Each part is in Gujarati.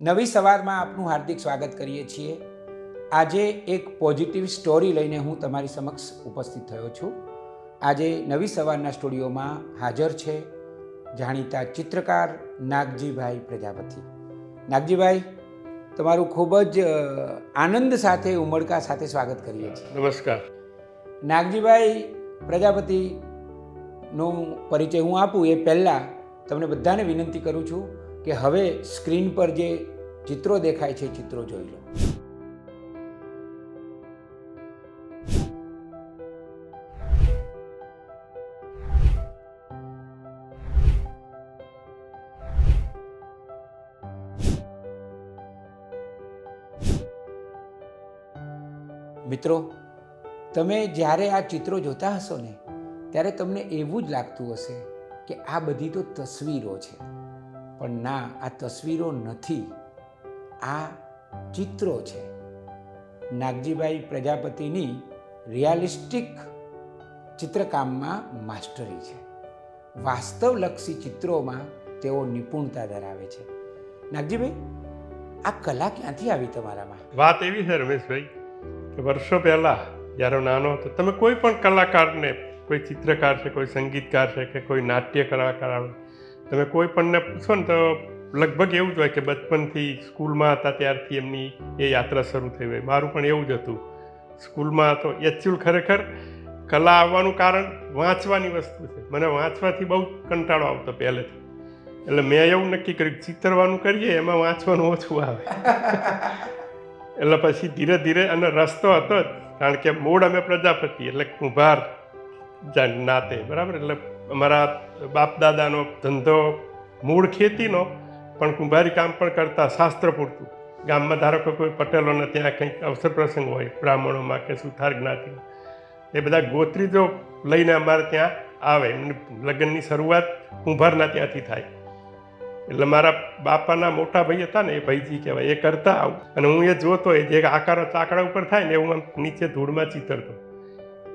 નવી સવારમાં આપનું હાર્દિક સ્વાગત કરીએ છીએ. આજે એક પોઝિટિવ સ્ટોરી લઈને હું તમારી સમક્ષ ઉપસ્થિત થયો છું. આજે નવી સવારના સ્ટુડિયોમાં હાજર છે જાણીતા ચિત્રકાર નાગજીભાઈ પ્રજાપતિ. નાગજીભાઈ તમારું ખૂબ જ આનંદ સાથે ઉમળકા સાથે સ્વાગત કરીએ છીએ. નમસ્કાર. નાગજીભાઈ પ્રજાપતિનો પરિચય હું આપું એ પહેલાં તમને બધાને વિનંતી કરું છું કે હવે સ્ક્રીન પર જે ચિત્રો દેખાય છે ચિત્રો જોઈ લો. મિત્રો, તમે જ્યારે આ ચિત્રો જોતા હશો ને, ત્યારે તમને એવું જ લાગતું હશે કે આ બધી તો તસવીરો છે. પણ ના, આ તસવીરો નથી. આ ચિત્રો છે. નાગજીભાઈ પ્રજાપતિની રિયાલિસ્ટિક ચિત્રકામમાં માસ્ટરી છે. વાસ્તવલક્ષી ચિત્રોમાં તેઓ નિપુણતા ધરાવે છે. નાગજીભાઈ, આ કલા ક્યાંથી આવી તમારામાં? વાત એવી છે રમેશભાઈ, કે વર્ષો પહેલાં જ્યારે નાનો હતો, તમે કોઈ પણ કલાકારને, કોઈ ચિત્રકાર છે, કોઈ સંગીતકાર છે કે કોઈ નાટ્ય કલાકાર આવે તમે કોઈ પણને પૂછો ને તો લગભગ એવું જ હોય કે બચપનથી સ્કૂલમાં હતા ત્યારથી એમની એ યાત્રા શરૂ થઈ હોય મારું પણ એવું જ હતું. સ્કૂલમાં હતો એકચ્યુઅલ ખરેખર કલા આવવાનું કારણ વાંચવાની વસ્તુ છે. મને વાંચવાથી બહુ કંટાળો આવતો પહેલેથી. એટલે મેં એવું નક્કી કર્યું કે ચિત્રવાનું કરીએ એમાં વાંચવાનું ઓછું આવે. એટલે પછી ધીરે ધીરે અને રસ્તો હતો જ. કારણ કે મૂળ અમે પ્રજાપતિ એટલે કુંભાર જા- નાતે બરાબર? એટલે અમારા બાપ દાદાનો ધંધો મૂળ ખેતીનો, પણ કુંભારી કામ પણ કરતા શાસ્ત્ર પૂરતું. ગામમાં ધારો કે કોઈ પટેલોને ત્યાં કંઈક અવસર પ્રસંગ હોય, બ્રાહ્મણોમાં કે સુથાર જ્ઞાતિમાં એ બધા ગોત્રીજો લઈને અમારે ત્યાં આવે. લગ્નની શરૂઆત કુંભારના ત્યાંથી થાય. એટલે મારા બાપાના મોટા ભાઈ હતા ને, એ ભાઈજી કહેવાય, એ કરતા આવું. અને હું એ જોતો, એ જે આકારો ચાકડા ઉપર થાય ને, એવું આમ નીચે ધૂળમાં ચીતરતો.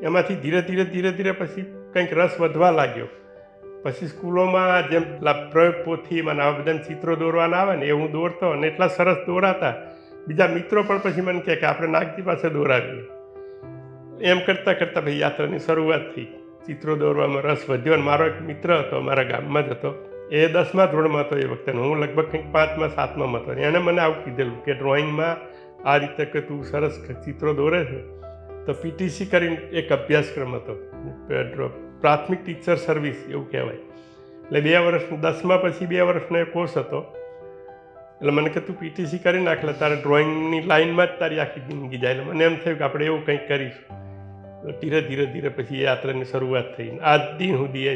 એમાંથી ધીરે ધીરે ધીરે ધીરે પછી કંઈક રસ વધવા લાગ્યો. પછી સ્કૂલોમાં જેમ પ્રયોગ પોથીમાં મને આવા બધા ચિત્રો દોરવાના આવે ને, એ હું દોરતો અને એટલા સરસ દોરાતા. બીજા મિત્રો પણ પછી મને કહે કે આપણે નાગજી પાસે દોરાવીએ. એમ કરતાં કરતાં ભાઈ યાત્રાની શરૂઆત થઈ. ચિત્રો દોરવામાં રસ વધ્યો અને મારો એક મિત્ર હતો, અમારા ગામમાં જ હતો. એ દસમા ધોરણમાં હતો એ વખતે હું લગભગ કંઈક પાંચમાં સાતમાં હતો. એણે મને આવું કીધેલું કે ડ્રોઈંગમાં આ રીતે કે તું સરસ ચિત્રો દોરે છે. તો પીટીસી કરીને એક અભ્યાસક્રમ હતો. પ્રાથમિક ટીચર સર્વિસ એવું કહેવાય. એટલે બે વર્ષ દસમા પછી બે વર્ષનો એ કોર્સ હતો. એટલે મને કે તું પીટીસી કરી નાખલે તારે ડ્રોઈંગની લાઈનમાં જ તારી આખી જિંદગી જાય. એટલે મને એમ થયું કે આપણે એવું કંઈક કરીશું. ધીરે ધીરે ધીરે પછી એ યાત્રાની શરૂઆત થઈ આજ દિન સુધી એ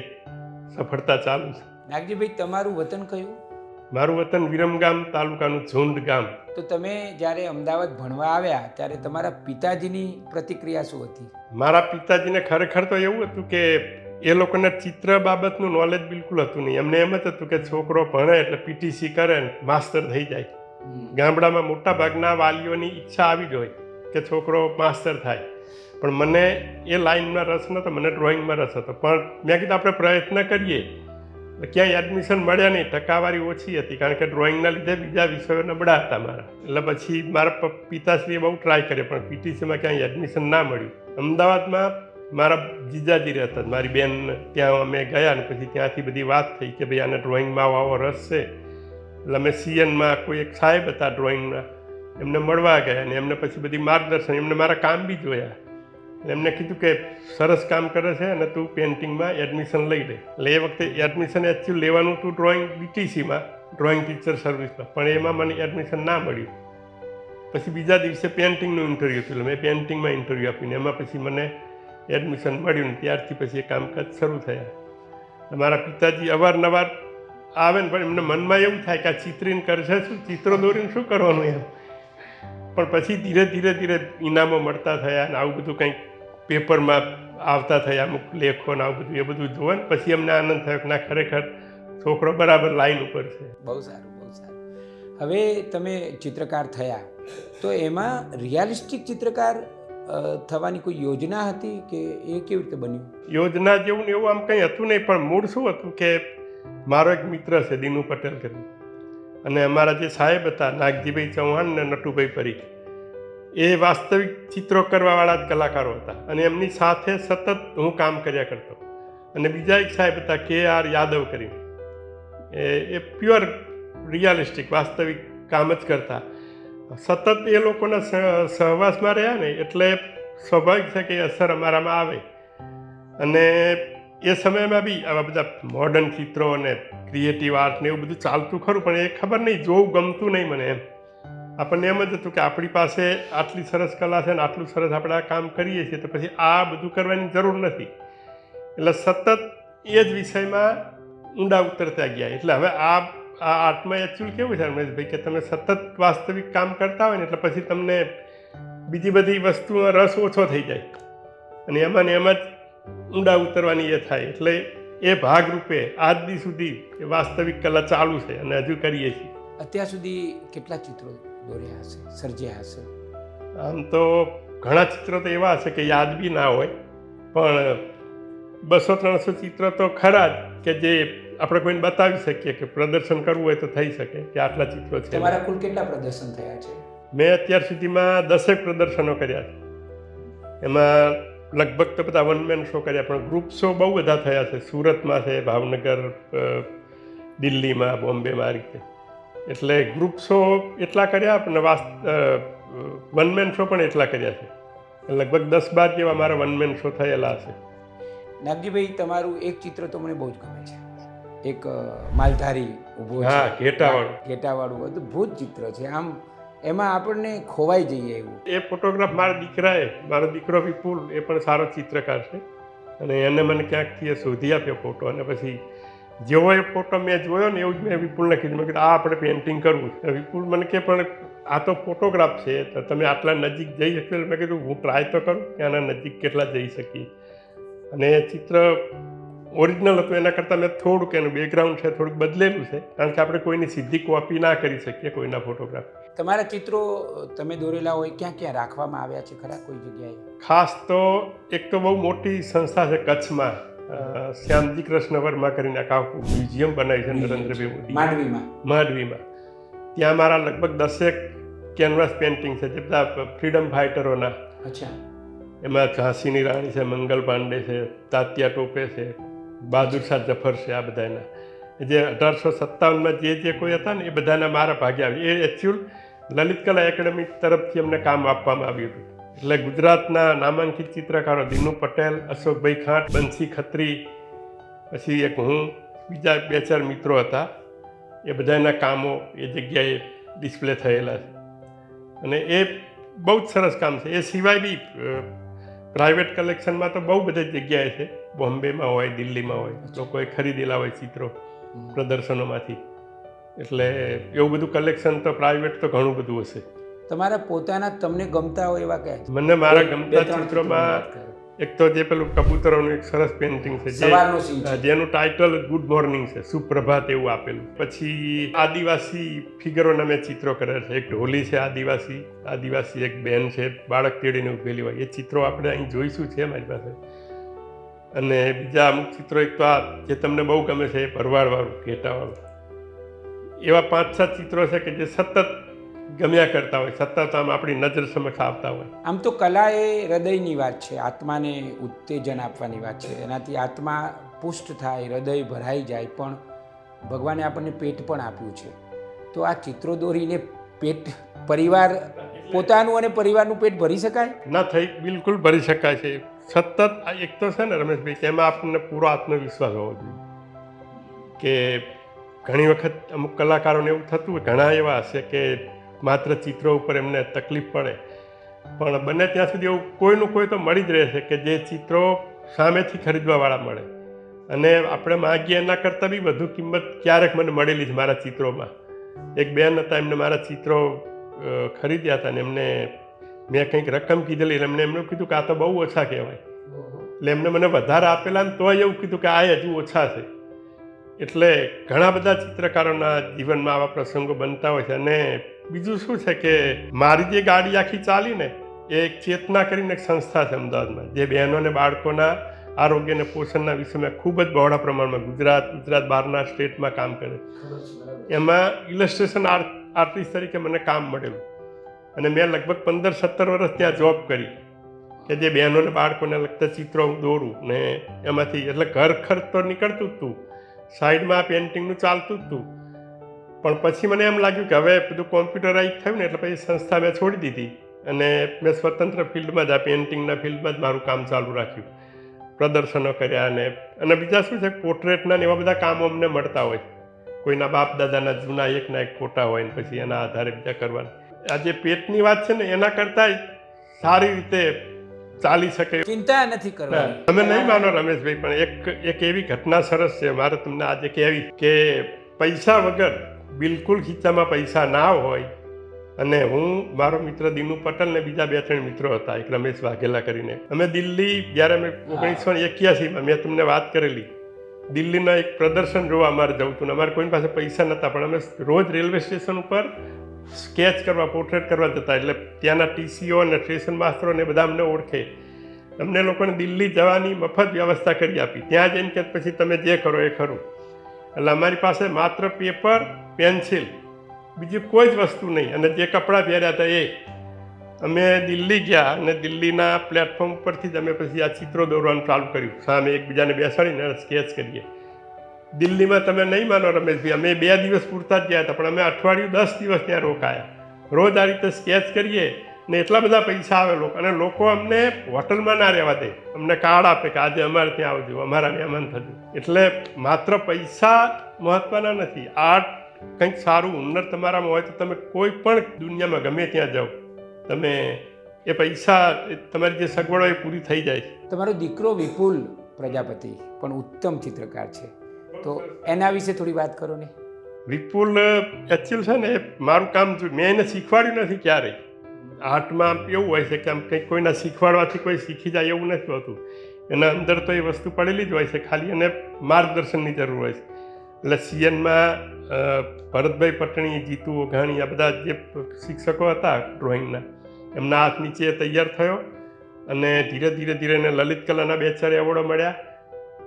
સફળતા ચાલુ છે. નાગજીભાઈ, તમારું વતન કયું? મારું વતન વિરમગામ તાલુકાનું ઝુંડ ગામ. તો તમે જ્યારે અમદાવાદ ભણવા આવ્યા ત્યારે તમારા પિતાજીની પ્રતિક્રિયા શું હતી? મારા પિતાજીને ખરેખર તો એવું હતું કે એ લોકોને ચિત્ર બાબતનું નોલેજ બિલકુલ હતું નહીં. એમને એમ જ હતું કે છોકરો ભણે એટલે પીટીસી કરે માસ્તર થઈ જાય. ગામડામાં મોટા ભાગના વાલીઓની ઈચ્છા આવી જ હોય કે છોકરો માસ્તર થાય. પણ મને એ લાઈનમાં રસ નહોતો મને ડ્રોઈંગમાં રસ હતો. પણ મેં કીધું આપણે પ્રયત્ન કરીએ. ક્યાંય એડમિશન મળ્યા નહીં. ટકાવારી ઓછી હતી કારણ કે ડ્રોઈંગના લીધે બીજા વિષયો નબળા હતા મારા. એટલે પછી મારા પિતાશ્રીએ બહુ ટ્રાય કર્યો, પણ પીટીસીમાં ક્યાંય એડમિશન ના મળ્યું. અમદાવાદમાં મારા જીજાજી રહેતા હતા. મારી બેન ત્યાં અમે ગયા ને પછી ત્યાંથી બધી વાત થઈ કે ભાઈ આને ડ્રોઈંગમાં આવો આવો રસ છે. એટલે અમે સીએનમાં કોઈ એક સાહેબ હતા ડ્રોઈંગના એમને મળવા ગયા અને એમને પછી બધી માર્ગદર્શન, એમને મારા કામ બી જોયા. એમને કીધું કે સરસ કામ કરે છે અને તું પેઇન્ટિંગમાં એડમિશન લઈ લે. એટલે એ વખતે એડમિશન એકચ્યુઅલ લેવાનું હતું ડ્રોઈંગ બીટીસીમાં ડ્રોઈંગ ટીચર સર્વિસમાં પણ એમાં મને એડમિશન ના મળ્યું. પછી બીજા દિવસે પેઇન્ટિંગનું ઇન્ટરવ્યૂ એટલે મેં પેઇન્ટિંગમાં ઇન્ટરવ્યૂ આપ્યું એમાં પછી મને એડમિશન મળ્યું ને ત્યારથી પછી એ કામકાજ શરૂ થયા. મારા પિતાજી અવારનવાર આવે ને પણ એમને મનમાં એવું થાય કે આ ચિત્રીને કરશે શું? ચિત્રો દોરીને શું કરવાનું એમ? પણ પછી ધીરે ધીરે ધીરે ઇનામો મળતા થયા અને આવું બધું કંઈક પેપરમાં આવતા થયા અમુક લેખો ને આવું બધું એ બધું જોવે ને પછી અમને આનંદ થયો કે ના ખરેખર છોકરો બરાબર લાઈન ઉપર છે. બહુ સારું બહુ સારું. હવે તમે ચિત્રકાર થયા તો એમાં રિયાલિસ્ટિક ચિત્રકાર થવાની કોઈ યોજના હતી કે એ કેવી રીતે બન્યું? યોજના જેવું ને એવું આમ કંઈ હતું નહીં પણ મૂળ શું હતું કે મારો એક મિત્ર છે દીનુ પટેલ કરી અને અમારા જે સાહેબ હતા નાગજીભાઈ ચૌહાણ ને નટુભાઈ પરીખ. એ વાસ્તવિક ચિત્રો કરવાવાળા જ કલાકારો હતા અને એમની સાથે સતત હું કામ કર્યા કરતો. અને બીજા એક સાહેબ હતા કે આર યાદવ કરીને. એ એ પ્યોર રિયાલિસ્ટિક વાસ્તવિક કામ જ કરતા. સતત એ લોકોના સહવાસમાં રહ્યા ને એટલે સ્વાભાવિક છે કે અસર અમારામાં આવે. અને એ સમયમાં બી આવા બધા મોડર્ન ચિત્રો અને ક્રિએટિવ આર્ટ ને એવું બધું ચાલતું ખરું, પણ એ ખબર નહીં, જોવું ગમતું નહીં મને એમ. આપણને એમ જ હતું કે આપણી પાસે આટલી સરસ કલા છે ને આટલું સરસ આપણે આ કામ કરીએ છીએ, તો પછી આ બધું કરવાની જરૂર નથી. એટલે સતત એ જ વિષયમાં ઊંડા ઉતરતા ગયા એટલે હવે આ આ આર્ટમાં એકચ્યુઅલ કેવું છે રમેશભાઈ, કે તમે સતત વાસ્તવિક કામ કરતા હોય ને, એટલે પછી તમને બીજી બધી વસ્તુમાં રસ ઓછો થઈ જાય. અને એમાં ને એમાં જ ઊંડા ઉતરવાની એ થાય. એટલે એ ભાગરૂપે આજ દી સુધી વાસ્તવિક કલા ચાલુ છે અને હજુ કરીએ છીએ. અત્યાર સુધી કેટલા ચિત્રો દોર્યા હશે સર્જ્યા હશે. આમ તો ઘણા ચિત્રો તો એવા હશે કે યાદ બી ના હોય પણ બસો ત્રણસો ચિત્ર તો ખરા જ કે જે આપણે કોઈને બતાવી શકીએ કે પ્રદર્શન કરવું હોય તો થઈ શકે કે આટલા ચિત્રો છે. તમારા કુલ કેટલા પ્રદર્શન થયા છે? મેં અત્યાર સુધીમાં દસેક પ્રદર્શનો કર્યા છે. એમાં લગભગ તો બધા વન મેન શો કર્યા પણ ગ્રુપ શો બહુ બધા થયા છે. સુરતમાં છે ભાવનગર દિલ્હીમાં બોમ્બેમાં આ રીતે. એટલે ગ્રુપ શો એટલા કર્યા પણ વાસ્ત વન મેન શો પણ એટલા કર્યા છે. લગભગ દસ બાર જેવા મારા વન મેન શો થયેલા હશે નાગજીભાઈ તમારું એક ચિત્ર તો મને બહુ જ ગમે છે. એક માલધારી ઊભો હા, ઘેટાવાળું. ઘેટાવાળું અદ્ભુત ચિત્ર છે. આમ એમાં આપણને ખોવાઈ જઈએ એવું. એ ફોટોગ્રાફ મારા દીકરાએ મારો દીકરો વિપુલ એ પણ સારો ચિત્રકાર છે. અને એને મને ક્યાંકથી એ શોધી આપ્યો ફોટો અને પછી જેવો એ ફોટો મેં જોયો ને એવું જ મેં વિપુલને કીધું. મેં કીધું આ આપણે પેઇન્ટિંગ કરવું છે. વિપુલ મને કે પણ આ તો ફોટોગ્રાફ છે તો તમે આટલા નજીક જઈ શકશો? મેં કીધું હું ટ્રાય તો કરું કે આના નજીક કેટલા જઈ શકીએ. અને ચિત્ર ઓરિજિનલ હતું એના કરતાં મેં થોડુંક એનું બેકગ્રાઉન્ડ છે થોડુંક બદલેલું છે કારણ કે આપણે કોઈની સીધી કોપી ના કરી શકીએ કોઈના ફોટોગ્રાફ તમારા ચિત્રો તમે દોરેલા હોય ક્યાં ક્યાં રાખવામાં આવ્યા છે ખરા? કોઈ જગ્યાએ? ખાસ તો એક તો બહુ મોટી સંસ્થા છે કચ્છમાં. શ્યામજી કૃષ્ણ વર્મા કરીને આખું મ્યુઝિયમ બનાવ્યું છે નરેન્દ્રભાઈ મોદી માંડવીમાં? માંડવીમાં. ત્યાં મારા લગભગ દસેક કેનવાસ પેઇન્ટિંગ છે જે બધા ફ્રીડમ ફાઇટરોના. અચ્છા. એમાં ઝાંસીની રાણી છે મંગલ પાંડે છે તાત્યા ટોપે છે બહાદુર શાહ જફર છે આ બધાના. જે અઢારસો સત્તાવનમાં જે જે કોઈ હતા ને એ બધાના મારા ભાગે આવી એ એકચ્યુઅલ લલિત કલા એકેડમી તરફથી અમને કામ આપવામાં આવ્યું હતું. એટલે ગુજરાતના નામાંકિત ચિત્રકારો દિનુ પટેલ અશોકભાઈ ખાંટ બંસી ખત્રી પછી એક હું બીજા બે ચાર મિત્રો હતા. એ બધાના કામો એ જગ્યાએ ડિસ્પ્લે થયેલા છે. અને એ બહુ જ સરસ કામ છે. એ સિવાય બી પ્રાઇવેટ કલેક્શનમાં તો બહુ બધી જગ્યાએ છે. બોમ્બેમાં હોય દિલ્હીમાં હોય. લોકોએ ખરીદેલા હોય ચિત્રો પ્રદર્શનોમાંથી. એટલે એવું બધું કલેક્શન તો પ્રાઇવેટ તો ઘણું બધું હશે. તમારા પોતાના તમને ગમતા હોય એવા કહે મને મારા ગમતા ચિત્રોમાં એક તો જે પેલું કબૂતરોનું એક સરસ પેઇન્ટિંગ છે જેનું ટાઇટલ ગુડ મોર્નિંગ છે સુપ્રભાત એવું આપેલું. પછી આદિવાસી ફિગરોના મેં ચિત્રો કર્યા છે. એક ઢોલી છે આદિવાસી આદિવાસી એક બેન છે બાળક તેડીને ઉભેલી હોય. એ ચિત્રો આપણે અહીં જોઈશું છે મારી પાસે. અને બીજા અમુક ચિત્રો એક તો આ જે તમને બહુ ગમે છે એ ભરવાડવાળું ઘેટાવાળું. એવા પાંચ સાત ચિત્રો છે કે જે સતત ગમ્યા કરતા હોય સતત આમ આપણી નજર સમક્ષ આવતા હોય. આમ તો કલા એ હૃદયની વાત છે આત્માને ઉત્તેજન આપવાની વાત છે. એનાથી આત્મા પુષ્ટ થાય હૃદય ભરાઈ જાય પણ ભગવાને આપણને પેટ પણ આપ્યું છે. તો આ ચિત્રો દોરીને પેટ પરિવાર પોતાનું અને પરિવારનું પેટ ભરી શકાય? ના થઈ બિલકુલ ભરી શકાય છે. સતત એક તો છે ને રમેશભાઈ કે એમાં આપણને પૂરો આત્મવિશ્વાસ હોવો જોઈએ. કે ઘણી વખત અમુક કલાકારોને એવું થતું હોય ઘણા એવા હશે કે માત્ર ચિત્રો ઉપર એમને તકલીફ પડે. પણ બને ત્યાં સુધી એવું કોઈનું કોઈ તો મળી જ રહેશે કે જે ચિત્રો સામેથી ખરીદવાવાળા મળે. અને આપણે માગીએ એના કરતાં બી વધુ કિંમત ક્યારેક મને મળેલી છે મારા ચિત્રોમાં. એક બેન હતા, એમને મારા ચિત્રો ખરીદ્યા હતા ને એમને મેં કંઈક રકમ કીધેલી એમને એમને કીધું કે આ તો બહુ ઓછા કહેવાય. એટલે એમને મને વધારે આપેલા ને તોય એવું કીધું કે આ હજુ ઓછા છે. એટલે ઘણા બધા ચિત્રકારોના જીવનમાં આવા પ્રસંગો બનતા હોય છે અને બીજું શું છે કે મારી જે ગાડી આખી ચાલી ને એ એક ચેતના કરીને એક સંસ્થા છે અમદાવાદમાં જે બહેનો અને બાળકોના આરોગ્ય અને પોષણના વિષયમાં ખૂબ જ બહોળા પ્રમાણમાં ગુજરાત ગુજરાત બહારના સ્ટેટમાં કામ કરે. એમાં ઇલસ્ટ્રેશન આર્ટિસ્ટ તરીકે મને કામ મળેલું. અને મેં લગભગ પંદર સત્તર વર્ષ ત્યાં જોબ કરી. કે જે બહેનોને બાળકોને લગતા ચિત્રો હું દોરું ને એમાંથી એટલે ઘર ખર્ચ તો નીકળતું જ હતું સાઈડમાં આ પેઇન્ટિંગનું ચાલતું જ હતું પણ પછી મને એમ લાગ્યું કે હવે બધું કોમ્પ્યુટરાઇઝ થયું ને એટલે પછી સંસ્થા મેં છોડી દીધી અને મેં સ્વતંત્ર ફિલ્ડમાં જ આ પેઇન્ટિંગના ફિલ્ડમાં જ મારું કામ ચાલુ રાખ્યું પ્રદર્શનો કર્યા અને અને બીજા શું છે પોર્ટ્રેટના ને એવા બધા કામો અમને મળતા હોય. કોઈના બાપ દાદાના જૂના એકના એક ફોટા હોય ને પછી એના આધારે બીજા કરવાના. આ જે પેટની વાત છે ને એના કરતાં સારી રીતે ચાલી શકે. ચિંતા નથી કરવાની. તમે નહીં માનો રમેશભાઈ પણ એક એક એવી ઘટના સરસ છે મારે તમને આજે કહેવી કે પૈસા વગર બિલકુલ ખીચામાં પૈસા ના હોય. અને હું મારો મિત્ર દીનુ પટેલ ને બીજા બે ત્રણ મિત્રો હતા એક રમેશ વાઘેલા કરીને. અમે દિલ્હી જ્યારે અમે ઓગણીસો ને એક્યાસીમાં મેં તમને વાત કરેલી. દિલ્હીના એક પ્રદર્શન જોવા અમારે જવું હતું અમારે કોઈની પાસે પૈસા નહોતા પણ અમે રોજ રેલવે સ્ટેશન ઉપર સ્કેચ કરવા પોર્ટ્રેટ કરવા જતા એટલે ત્યાંના ટીસીઓ અને સ્ટેશન માસ્તરો ને બધા અમને ઓળખે. અમને લોકોને દિલ્હી જવાની મફત વ્યવસ્થા કરી આપી. ત્યાં જઈને કે પછી તમે જે કરો એ ખરું. એટલે અમારી પાસે માત્ર પેપર પેન્સિલ, બીજી કોઈ જ વસ્તુ નહીં. અને જે કપડાં પહેર્યા હતા એ. અમે દિલ્હી ગયા અને દિલ્હીના પ્લેટફોર્મ પરથી જ અમે પછી આ ચિત્રો દોરવાનું ચાલુ કર્યું. સામે એકબીજાને બેસાડીને સ્કેચ કરીએ. દિલ્હીમાં તમે નહીં માનો, રમેશભાઈ, અમે બે દિવસ પૂરતા જ ગયા હતા, પણ અમે અઠવાડિયું દસ દિવસ ત્યાં રોકાયા. રોજ આ રીતે સ્કેચ કરીએ ને એટલા બધા પૈસા આવે લોકો અને લોકો અમને હોટલમાં ના રહેવા દે. અમને કાર્ડ આપે કે આજે અમારે ત્યાં આવજો, અમારા મહેમાન થજો. એટલે માત્ર પૈસા મહત્ત્વના નથી. આર્ટ કંઈક સારું હુનર તમારામાં હોય તો તમે કોઈ પણ દુનિયામાં ગમે ત્યાં જાઓ. તમે એ પૈસા તમારી જે સગવડો એ પૂરી થઈ જાય તમારો દીકરો વિપુલ પ્રજાપતિ પણ ઉત્તમ ચિત્રકાર છે. તો એના વિશે થોડી વાત કરો ને. વિપુલ એક્ચ્યુઅલ છે ને મારું કામ મેં એને શીખવાડ્યું નથી ક્યારેય. આર્ટમાં એવું હોય છે કે આમ કંઈક કોઈના શીખવાડવાથી કોઈ શીખી જાય એવું નથી હોતું. એના અંદર તો એ વસ્તુ પડેલી જ હોય છે ખાલી એને માર્ગદર્શનની જરૂર હોય છે. એટલે સીએનમાં ભરતભાઈ પટણી જીતુ ઓઘાણી આ બધા જે શિક્ષકો હતા ડ્રોઈંગના, એમના હાથ નીચે તૈયાર થયો અને ધીરે ધીરે ધીરે એને લલિત કલાના બે ચાર એવોર્ડો મળ્યા.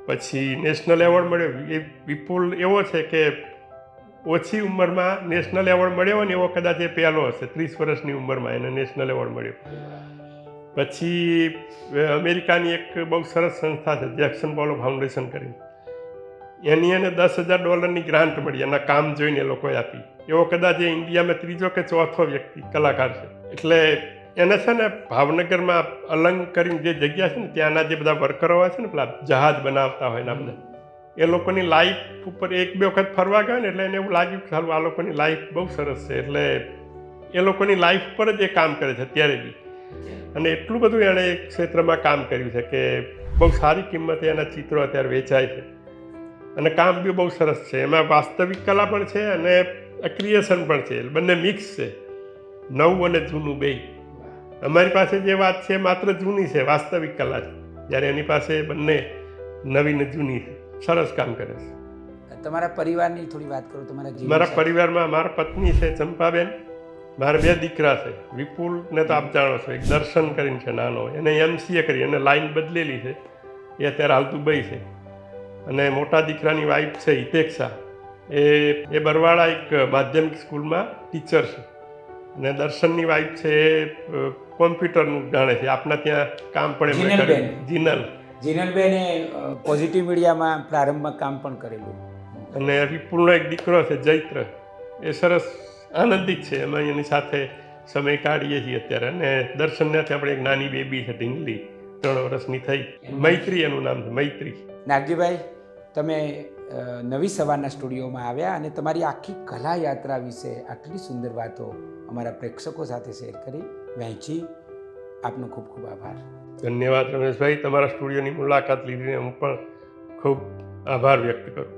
પછી નેશનલ એવોર્ડ મળ્યો. એ વિપુલ એવો છે કે ઓછી ઉંમરમાં નેશનલ એવોર્ડ મળ્યો ને એવો કદાચ એ પહેલો હશે. ત્રીસ વર્ષની ઉંમરમાં એને નેશનલ એવોર્ડ મળ્યો. પછી અમેરિકાની એક બહુ સરસ સંસ્થા છે, જેક્સન પોલો ફાઉન્ડેશન કરીને. એની એને દસ હજાર ડોલરની ગ્રાન્ટ મળી, એના કામ જોઈને એ લોકોએ આપી. એવો કદાચ એ ઇન્ડિયામાં ત્રીજો કે ચોથો વ્યક્તિ કલાકાર છે. એટલે એને છે ને ભાવનગરમાં અલંગ કરીને જે જગ્યા છે ને, ત્યાંના જે બધા વર્કરો હોય છે ને, પેલા જહાજ બનાવતા હોય ને આપણે એ લોકોની લાઈફ ઉપર એક બે વખત ફરવા ગયા ને, એટલે એને એવું લાગ્યું કે સારું, આ લોકોની લાઈફ બહુ સરસ છે. એટલે એ લોકોની લાઈફ પર જ એ કામ કરે છે અત્યારે બી. અને એટલું બધું એણે એક ક્ષેત્રમાં કામ કર્યું છે કે બહુ સારી કિંમતે એના ચિત્રો અત્યારે વેચાય છે. અને કામ બી બહુ સરસ છે. એમાં વાસ્તવિક કલા પણ છે અને ક્રિએશન પણ છે. બંને મિક્સ છે. નવું અને જૂનું બે. અમારી પાસે જે વાત છે માત્ર જૂની છે વાસ્તવિક કલા છે. જ્યારે એની પાસે બંને નવી ને જૂની છે. સરસ કામ કરે છે. તમારા પરિવારની થોડી વાત કરો તમારા મારા પરિવારમાં મારા પત્ની છે ચંપાબેન. મારા બે દીકરા છે. વિપુલ ને તો આપ જાણો છો એક દર્શન કરીને છે નાનો. એને એમસીએ કરી એને લાઈન બદલેલી છે. એ અત્યારે હાલ દુબઈ છે. અને મોટા દીકરાની વાઈફ છે હિતેક્ષા એ એ બરવાળા એક માધ્યમિક સ્કૂલમાં ટીચર છે. અને દર્શનની વાઈફ છે એ કોમ્પ્યુટરનું જાણે છે. આપણા ત્યાં કામ પણ એમણે જીનલ. જીનલબેને પોઝિટિવ મીડિયામાં પ્રારંભમાં કામ પણ કરેલું. અને વિપુલનો એક દીકરો છે જૈત્ર. એ સરસ આનંદિત છે. અમે એની સાથે સમય કાઢીએ છીએ અત્યારે. અને દર્શનનાથી આપણે એક નાની બેબી છે ઢીંગલી. ત્રણ વર્ષની થઈ. મૈત્રી એનું નામ છે મૈત્રી. નાગજીભાઈ? તમે નવી સવારના સ્ટુડિયોમાં આવ્યા અને તમારી આખી કલા યાત્રા વિશે આટલી સુંદર વાતો અમારા પ્રેક્ષકો સાથે શેર કરી. વહેંચી. આપનો ખૂબ ખૂબ આભાર. ધન્યવાદ રમેશભાઈ. તમારા સ્ટુડિયોની મુલાકાત લીધીને હું પણ ખૂબ આભાર વ્યક્ત કરું.